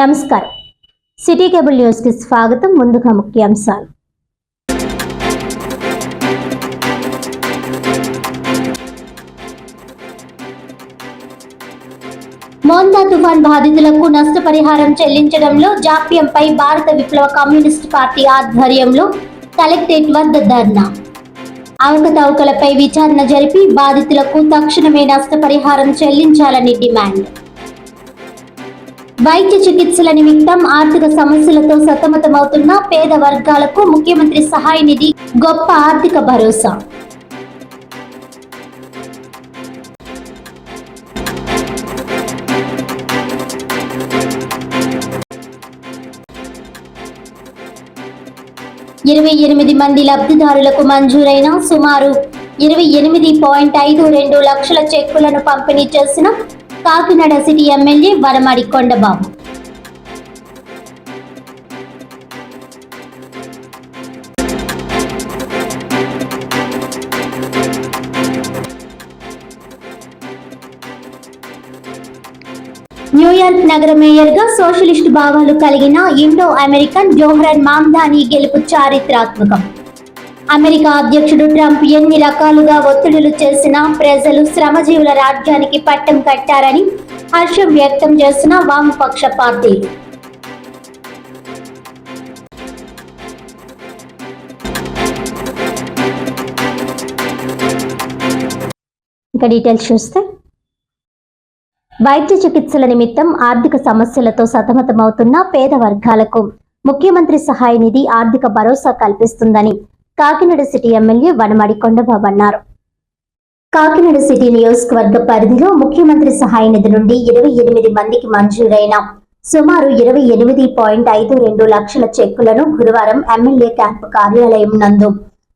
నమస్కారం. City cable న్యూస్కి స్వాగతం. ముందుగా ముఖ్యాంశాలు. మోందా తుఫాన్ బాధితులకు నష్టపరిహారం చెల్లించడంలో జాప్యంపై భారత విప్లవ కమ్యూనిస్ట్ పార్టీ ఆధ్వర్యంలో కలెక్టరేట్ వద్ద ధర్నా. అవకతవకలపై విచారణ జరిపి బాధితులకు తక్షణమే నష్టపరిహారం చెల్లించాలని డిమాండ్. వైద్య చికిత్సల నిమిత్తం ఆర్థిక సమస్యలతో సతమతమవుతున్న పేద వర్గాలకు ముఖ్యమంత్రి సహాయ నిధి గొప్ప ఆర్థిక భరోసా. ఇరవై ఎనిమిది మంది లబ్ధిదారులకు మంజూరైన సుమారు ఇరవై ఎనిమిది పాయింట్ ఐదు రెండు లక్షల చెక్కులను పంపిణీ చేసిన Kakinada city MLA Varamadi Kondababu. New York నగర మేయర్గా సోషలిస్ట్ భావాలు కలిగిన ఇండో అమెరికన్ జోహ్రన్ మామ్దానీ గెలుపు చారిత్రాత్మకం. అమెరికా అధ్యక్షుడు ట్రంప్ ఎన్ని రకాలుగా ఒత్తిడులు చేసినా ప్రజలు శ్రమజీవుల రాజ్యానికి పట్టం కట్టారని హర్షం వ్యక్తం చేసిన వామపక్ష పార్టీ. ఇంకా డీటెయిల్స్ చూస్తే వైద్య చికిత్సల నిమిత్తం ఆర్థిక సమస్యలతో సతమతమవుతున్న పేద వర్గాలకు ముఖ్యమంత్రి సహాయ నిధి ఆర్థిక భరోసా కల్పిస్తుందని కాకినాడ సిటీ ఎమ్మెల్యే వనమడి కొండబాబు అన్నారు. కాకినాడ సిటీ నియోజకవర్గ పరిధిలో ముఖ్యమంత్రి సహాయ నిధి నుండి ఇరవై ఎనిమిది మందికి మంజూరైన సుమారు ఇరవై ఎనిమిది పాయింట్ ఐదు రెండు లక్షల చెక్కులను గురువారం ఎమ్మెల్యే క్యాంపు కార్యాలయం నందు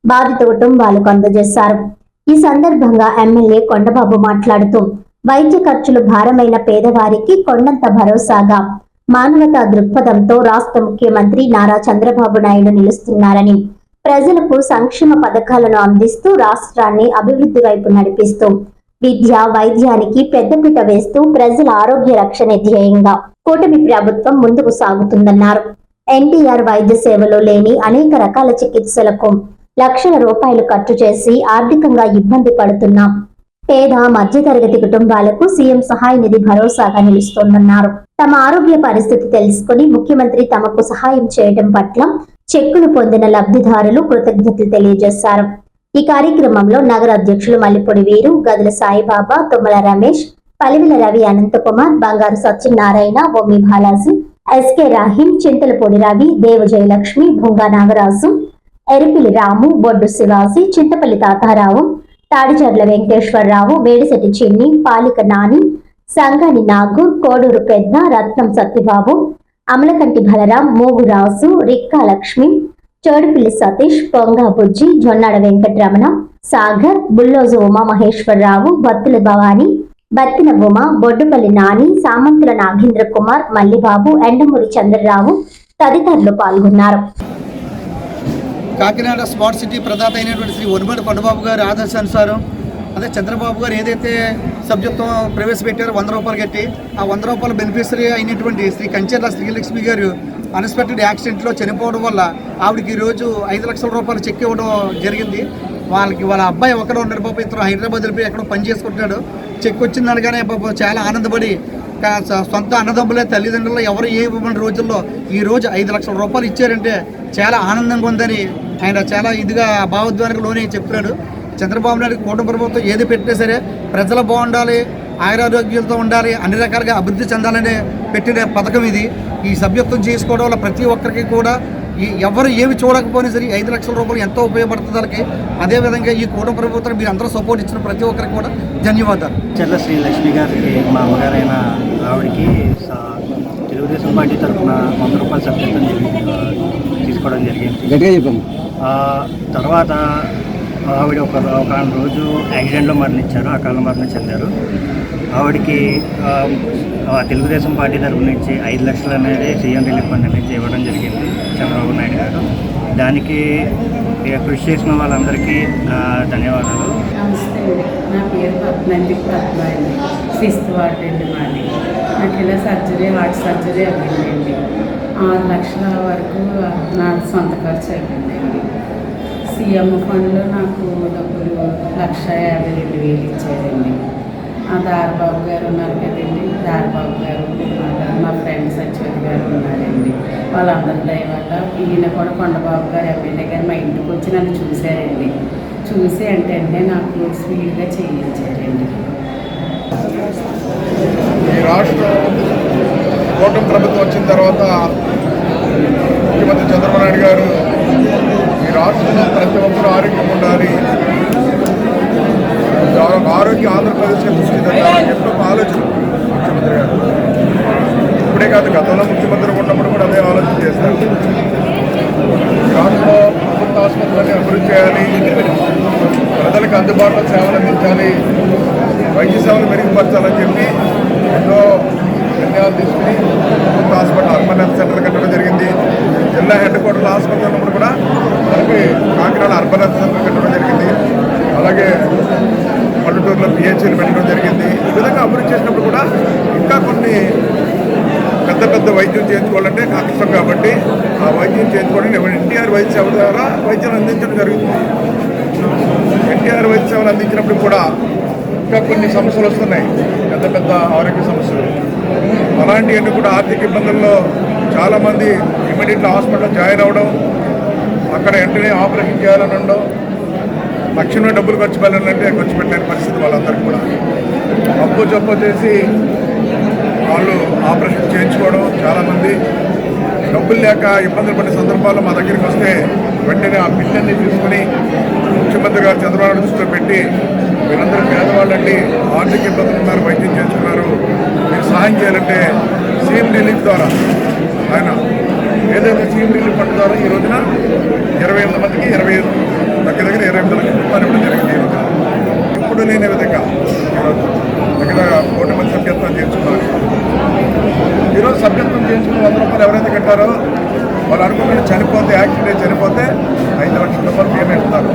బాధిత కుటుంబాలకు అందజేశారు. ఈ సందర్భంగా ఎమ్మెల్యే కొండబాబు మాట్లాడుతూ వైద్య ఖర్చులు భారమైన పేదవారికి కొండంత భరోసాగా మానవతా దృక్పథంతో రాష్ట్ర ముఖ్యమంత్రి నారా చంద్రబాబు నాయుడు నిలుస్తున్నారని ప్రజలకు సంక్షేమ పథకాలను అందిస్తూ రాష్ట్రాన్ని అభివృద్ధి వైపు నడిపిస్తూ విద్య వైద్యానికి పెద్దపీట వేస్తూ ప్రజల ఆరోగ్య రక్షణ ధ్యేయంగా కూటమి ప్రభుత్వం ముందుకు సాగుతుందన్నారు. ఎన్టీఆర్ వైద్య సేవలో లేని అనేక రకాల చికిత్సలకు లక్షల రూపాయలు ఖర్చు చేసి ఆర్థికంగా ఇబ్బంది పడుతున్నాం. పేద మధ్యతరగతి కుటుంబాలకు సీఎం సహాయ నిధి భరోసాగా నిలుస్తోందన్నారు. తమ ఆరోగ్య పరిస్థితి తెలుసుకుని ముఖ్యమంత్రి తమకు సహాయం చేయడం పట్ల చెక్కులు పొందిన లబ్ధిదారులు కృతజ్ఞతలు తెలియజేశారు. ఈ కార్యక్రమంలో నగర అధ్యక్షులు మల్లిపొడి వీరు గదుల సాయిబాబా తుమ్మల రమేష్ పలివిల రవి అనంతకుమార్ బంగారు సత్యనారాయణ బొమ్మి బాలాజీ ఎస్కే రాహిం చింతలపూడి రవి దేవ జయలక్ష్మి భుంగా నాగరాజు ఎరిపిలి రాము బొడ్డు శివాజీ చింతపల్లి తాతారావు తాడిచర్ల వెంకటేశ్వరరావు వేడిశెట్టి చిన్ని పాలిక నాని సంగాని నాగు కోడూరు పెద్ద రత్నం సత్యబాబు అమలకంటి బలరాం మోగు రాసు రిక్కా లక్ష్మి చోడుపిల్లి సతీష్ పొంగా బుజ్జి జొన్నాడ వెంకటరమణ సాగర్ బుల్లోజు ఉమా మహేశ్వరరావు బత్తుల భవాని బత్తిన ఉమ బొడ్డుపల్లి నాని సామంతుల నాగేంద్ర కుమార్ మల్లిబాబు ఎండమూరి చంద్రరావు తదితరులు పాల్గొన్నారు. కాకినాడ స్మార్ట్ సిటీ ప్రదాత అయినటువంటి శ్రీ వనమడి కొండబాబు గారి ఆదర్శానుసారం అదే చంద్రబాబు గారు ఏదైతే సబ్జెక్టు ప్రవేశపెట్టారో వంద రూపాయలు కట్టి ఆ వంద రూపాయల బెనిఫిషరీ అయినటువంటి శ్రీ కంచెర్ల శ్రీలక్ష్మి గారు అన్ఎక్స్పెక్టెడ్ యాక్సిడెంట్లో చనిపోవడం వల్ల ఆవిడకి ఈరోజు ఐదు లక్షల రూపాయలు చెక్ ఇవ్వడం జరిగింది. వాళ్ళకి వాళ్ళ అబ్బాయి ఒకడో ఉన్నాడు పాప ఇతను హైదరాబాద్ వెళ్ళిపోయి ఎక్కడో పని చేసుకుంటున్నాడు. చెక్ వచ్చిందనగానే పాప చాలా ఆనందపడి సొంత అన్నదమ్ములే తల్లిదండ్రులు ఎవరు ఏ రోజుల్లో ఈ రోజు ఐదు లక్షల రూపాయలు ఇచ్చారంటే చాలా ఆనందంగా ఉందని ఆయన చాలా ఇదిగా భావోద్వానికి లోనే చెప్తున్నాడు చంద్రబాబు నాయుడు కూటమి ప్రభుత్వం ఏది పెట్టినా సరే ప్రజలు బాగుండాలి ఆయురారోగ్యాలతో ఉండాలి అన్ని రకాలుగా అభివృద్ధి చెందాలనే పెట్టిన పథకం ఇది. ఈ సభ్యత్వం చేసుకోవడం వల్ల ప్రతి ఒక్కరికి కూడా ఈ ఎవరు ఏమి చూడకపోయినా సరే ఐదు లక్షల రూపాయలు ఎంతో ఉపయోగపడుతుంది వాళ్ళకి. అదేవిధంగా ఈ కూటమి ప్రభుత్వం మీరు అందరూ సపోర్ట్ ఇచ్చిన ప్రతి ఒక్కరికి కూడా ధన్యవాదాలు. చెల్ల శ్రీ లక్ష్మి గారికి మా అమ్మగారైన ఆవిడకి స- తెలుగుదేశం పార్టీ తరఫున వంద రూపాయల సభ్యత్వం తీసుకోవడం జరిగింది. గట్టిగా చెప్పండి. ఆ, తర్వాత ఆవిడ ఒక ఒక రోజు యాక్సిడెంట్లో మరణించారు అకాల మరణం చెందారు. ఆవిడకి తెలుగుదేశం పార్టీ తరపు నుంచి ఐదు లక్షలు అనేది సీఎం రిలీఫ్ ఫండ్ అనేది ఇవ్వడం జరిగింది చంద్రబాబు నాయుడు గారు. దానికి ఇక కృషి చేసిన వాళ్ళందరికీ ధన్యవాదాలు. నమస్తే నా పేరు పద్మంది పద్మ అండి సిక్స్త్ వార్డ్ అండి మాది. నాకు ఇలా సర్జరీ హార్ట్ సర్జరీ అయిపోయిందండి ఆరు లక్షల వరకు నా సొంత ఖర్చు అయిపోయిందండి. సీఎం ఫండ్లో నాకు డబ్బులు లక్ష యాభై రెండు వేలు ఇచ్చారండి. ఆ దారిబాబు గారు ఉన్నారు కదండి. దారిబాబు గారు మా- ఫ్రెండ్స్ ఫ్రెండ్ గారు ఉన్నారండి. వాళ్ళందరి దయ వల్ల ఈయన కూడా కొండబాబు గారు ఎమ్మెల్యే గారు మా ఇంటికి వచ్చి నన్ను చూశారండి. చూసి అంటే నాకు స్పీడ్గా చేయించారండి. ఈ రాష్ట్రం కూటమి ప్రభుత్వం వచ్చిన తర్వాత ముఖ్యమంత్రి చంద్రబాబు నాయుడు గారు ఈ రాష్ట్రంలో ప్రతి ఒక్కరు ఆరోగ్యం ఉండాలి. ఆరోగ్య ఆంధ్రప్రదేశ్ దృష్టి చెప్పి ఒక ఆలోచన ముఖ్యమంత్రి గారు. ఇప్పుడే కాదు గతంలో ముఖ్యమంత్రి ఉన్నప్పుడు కూడా అదే ఆలోచన చేస్తారు రాష్ట్రంలో ప్రభుత్వ ఆసుపత్రులని అభివృద్ధి చేయాలి ప్రజలకు అందుబాటులో సేవలు అందించాలి వైద్య సేవలు మెరుగుపరచాలని చెప్పి ఎన్నో నిర్ణయాలు తీసుకుని ప్రభుత్వ హాస్పిటల్ అర్బన్ హెల్త్ సెంటర్ కట్టడం జిల్లా హెడ్ క్వార్టర్ ఆసుపత్రి ఉన్నప్పుడు కూడా మనకి కాకినాడ అర్బన్ హెల్త్ సెంటర్ కట్టడం జరిగింది. అలాగే పల్లెటూరులో పిహెచ్ఎల్ పెట్టడం జరిగింది. ఈ విధంగా అభివృద్ధి చేసినప్పుడు కూడా ఇంకా కొన్ని పెద్ద పెద్ద వైద్యం చేయించుకోవాలంటే కష్టం కాబట్టి ఆ వైద్యం చేయించుకోవడానికి ఎన్టీఆర్ వైద్య సేవ ద్వారా వైద్యం అందించడం జరుగుతుంది. ఎన్టీఆర్ వైద్య సేవలు అందించినప్పుడు కూడా ఇంకా కొన్ని సమస్యలు వస్తున్నాయి. పెద్ద పెద్ద ఆరోగ్య సమస్యలు. అలాంటివన్నీ కూడా ఆర్థిక ఇబ్బందుల్లో చాలామంది ఇమీడియట్లీ హాస్పిటల్లో జాయిన్ అవ్వడం అక్కడ వెంటనే ఆపరేషన్ చేయాలని ఉండడం తక్షణమే డబ్బులు ఖర్చు పెట్టాలంటే ఖర్చు పెట్టలేని పరిస్థితి వాళ్ళందరికీ కూడా. అప్పు చప్పు చేసి వాళ్ళు ఆపరేషన్ చేయించుకోవడం చాలామంది. డబ్బులు లేక ఇబ్బందులు పడే సందర్భాల్లో మా దగ్గరికి వస్తే వెంటనే ఆ బిల్లన్ని తీసుకుని ముఖ్యమంత్రి గారు చంద్రబాబు దృష్టిలో పెట్టి వీళ్ళందరూ పేదవాళ్ళండి ఆర్థిక ఇబ్బందులు ఉన్నారు వైద్యం చేస్తున్నారు మీరు సహాయం చేయాలంటే సీఎం రిలీఫ్ ద్వారా ఏదైతే సీఎం రిలీఫ్ ఫండ్ ఈ రోజున ఇరవై ఎనిమిది మందికి ఇరవై దగ్గర దగ్గర ఇరవై ఎనిమిది లక్షల రూపాయలు ఇవ్వడం జరిగింది ఈ ఇప్పుడు లేని విధంగా ఈరోజు దగ్గర కోటి మంది సభ్యత్వం చేయించుకున్నారు ఈరోజు సభ్యత్వం చేయించుకున్న వంద రూపాయలు ఎవరైతే కట్టారో వాళ్ళు అనుకుంటే చనిపోతే యాక్సిడెంట్ చనిపోతే ఐదు లక్షల రూపాయలు పేమెంట్ ఇస్తారు.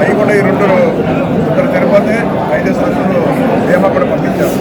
అవి కూడా ఈ రెండు ఇద్దరు చనిపోతే ఐదు పంపించారు.